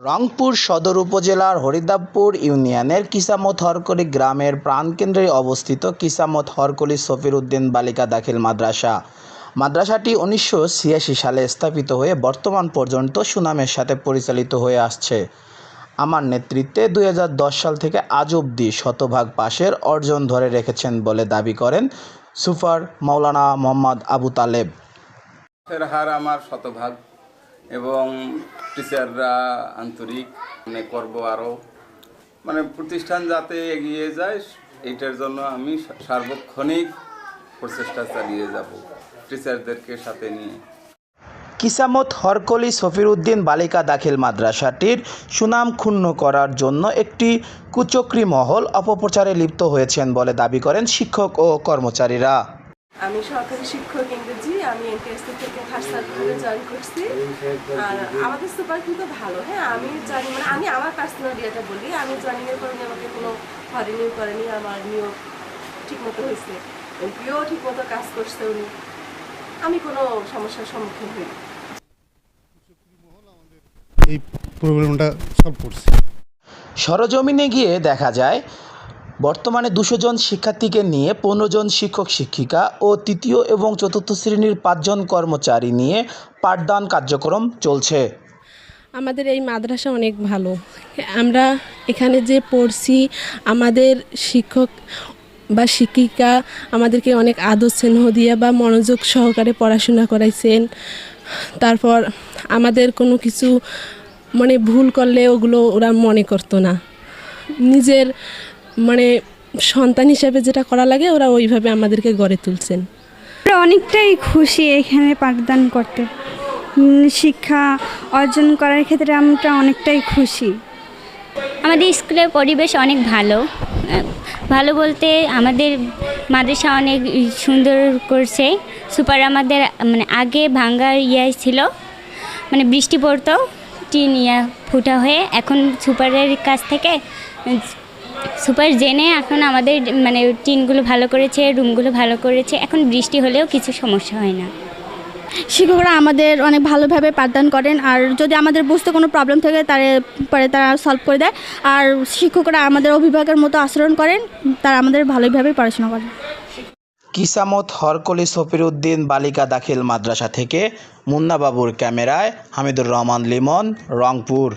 রংপুর সদর উপজেলার হরিদাবপুর ইউনিয়নের কিসামত হরকলি গ্রামের প্রাণকেন্দ্রে অবস্থিত কিসামত হরকলি সফির উদ্দিন বালিকা দাখিল মাদ্রাসা। মাদ্রাসাটি উনিশশো ছিয়াশি সালে স্থাপিত হয়ে বর্তমান পর্যন্ত সুনামের সাথে পরিচালিত হয়ে আসছে। আমার নেতৃত্বে দু হাজার দশ সাল থেকে আজ অবধি শতভাগ পাশের অর্জন ধরে রেখেছেন বলে দাবি করেন সুফার মাওলানা মোহাম্মদ আবু তালেবের হার আমার শতভাগ। এবং টিচাররা আন্তরিক মানে করব আরও মানে প্রতিষ্ঠান যাতে এগিয়ে যায়, এইটার জন্য আমি সার্বক্ষণিক প্রচেষ্টা চালিয়ে যাব টিচারদেরকে সাথে নিয়ে। কিসামত হরকলি সফিরউদ্দিন বালিকা দাখিল মাদ্রাসাটির সুনাম ক্ষুণ্ণ করার জন্য একটি কুচক্রী মহল অপপ্রচারে লিপ্ত হয়েছেন বলে দাবি করেন শিক্ষক ও কর্মচারীরা। আমি সরকারি শিক্ষক ইংরেজি আমি এনটিএসসি থেকে ফার্স্ট সার্টিফিকেটে জয়েন করছি। আর আমাদের সুপার কিন্তু ভালো হ্যাঁ আমি জানি মানে আমি আমার পার্সোনাল ইয়েটা বলি আমি জয়েনিংয়ের উনি আমাকে কোনো হরিনিউ করেনি আমার নিয়োগ ঠিকমতো হয়েছে। এমপিও ঠিকমতো কাজ করছে উনি। আমি কোনো সমস্যার সম্মুখীন হইনি। এই প্রবলেমটা সলভ করছি। সরজমিনে গিয়ে দেখা যায় বর্তমানে দুশো জন শিক্ষার্থীকে নিয়ে পনেরো জন শিক্ষক শিক্ষিকা ও তৃতীয় এবং চতুর্থ শ্রেণির পাঁচজন কর্মচারী নিয়ে পাঠদান কার্যক্রম চলছে। আমাদের এই মাদ্রাসা অনেক ভালো। আমরা এখানে যে পড়ছি, আমাদের শিক্ষক বা শিক্ষিকা আমাদেরকে অনেক আদর স্নেহ দিয়ে বা মনোযোগ সহকারে পড়াশোনা করাইছেন। তারপর আমাদের কোনো কিছু মানে ভুল করলে ওগুলো ওরা মনে করতো না। নিজের মানে সন্তান হিসাবে যেটা করা লাগে ওরা ওইভাবে আমাদেরকে গড়ে তুলছেন। আমরা অনেকটাই খুশি এখানে পাঠদান করতে। শিক্ষা অর্জন করার ক্ষেত্রে আমরা অনেকটাই খুশি। আমাদের স্কুলের পরিবেশ অনেক ভালো। ভালো বলতে আমাদের মাদ্রাসা অনেক সুন্দর করছে। সুপার আমাদের মানে আগে ভাঙ্গার ইয়ে ছিল মানে বৃষ্টি পড়তো টিন ইয়া ফুটা হয়ে এখন সুপারের কাছ থেকে সুপার জেনে এখন আমাদের মানে টিনগুলো ভালো করেছে রুমগুলো ভালো করেছে। এখন বৃষ্টি হলেও কিছু সমস্যা হয় না। শিক্ষকরা আমাদের অনেক ভালোভাবে পাঠদান করেন আর যদি আমাদের বুঝতে কোনো প্রবলেম থাকে তারে পরে তারা সলভ করে দেয়। আর শিক্ষকরা আমাদের অভিভাবকের মতো আচরণ করেন তারা আমাদের ভালোইভাবে পড়াশোনা করেন। কিসামত হরকলি সফিরউদ্দিন বালিকা দাখিল মাদ্রাসা থেকে মুন্নাবাবুর ক্যামেরায় হামিদুর রহমান লিমন রংপুর।